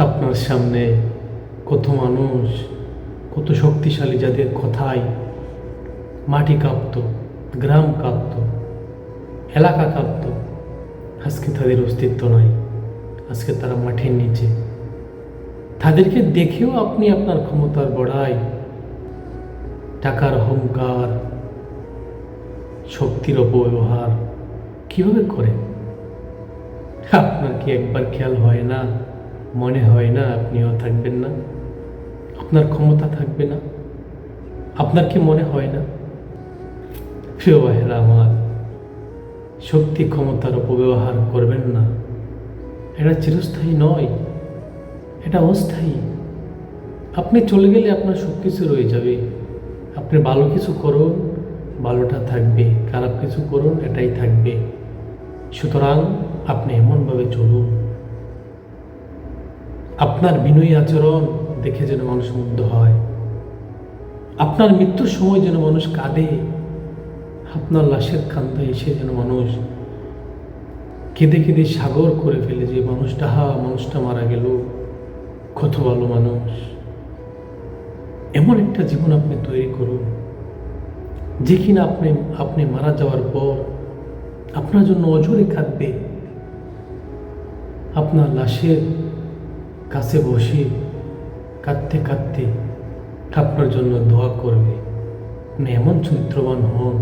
আপনার সামনে কত মানুষ, কত শক্তিশালী যাদের কথায় মাটি কাঁপত, গ্রাম কাঁপত, এলাকা কাঁপত, আজকে তাদের অস্তিত্ব নাই, আজকে তারা মাটির নিচে। তাদেরকে দেখেও আপনি আপনার ক্ষমতার বড়াই, টাকার অহংকার, শক্তির অপব্যবহার কীভাবে করেন? আপনার কি একবার খেয়াল হয় না? মনে হয় না আপনিও থাকবেন না। আপনার ক্ষমতা থাকবে না। আপনার কি মনে হয় না? প্রিয় ভাইয়েরা আমার, শক্তি ক্ষমতার অপব্যবহার করবেন না। এটা চিরস্থায়ী নয়, এটা অস্থায়ী। আপনি চলে গেলে আপনার সব কিছু রয়ে যাবে। আপনি ভালো কিছু করুন, ভালোটা থাকবে, খারাপ কিছু করুন, এটাই থাকবে। সুতরাং আপনি এমনভাবে চলুন। আপনার বিনয়ী আচরণ দেখে যেন মানুষ মুগ্ধ হয়। আপনার মৃত্যুর সময় যেন মানুষ কাঁদে। আপনার লাশের কান্দা এসে যেন মানুষ কেঁদে কেঁদে সাগর করে ফেলে যে মানুষটা, হা, মানুষটা মারা গেল। কত ভালো মানুষ। এমন একটা জীবন আপনি তৈরি করুন, যে কিনা আপনি আপনি মারা যাওয়ার পর আপনার জন্য অজরে কাঁদবে। আপনার লাশের কাছে বসে কাঁদতে কাঁদতে আপনার জন্য দোয়া করবে। এমন চরিত্রবান হন।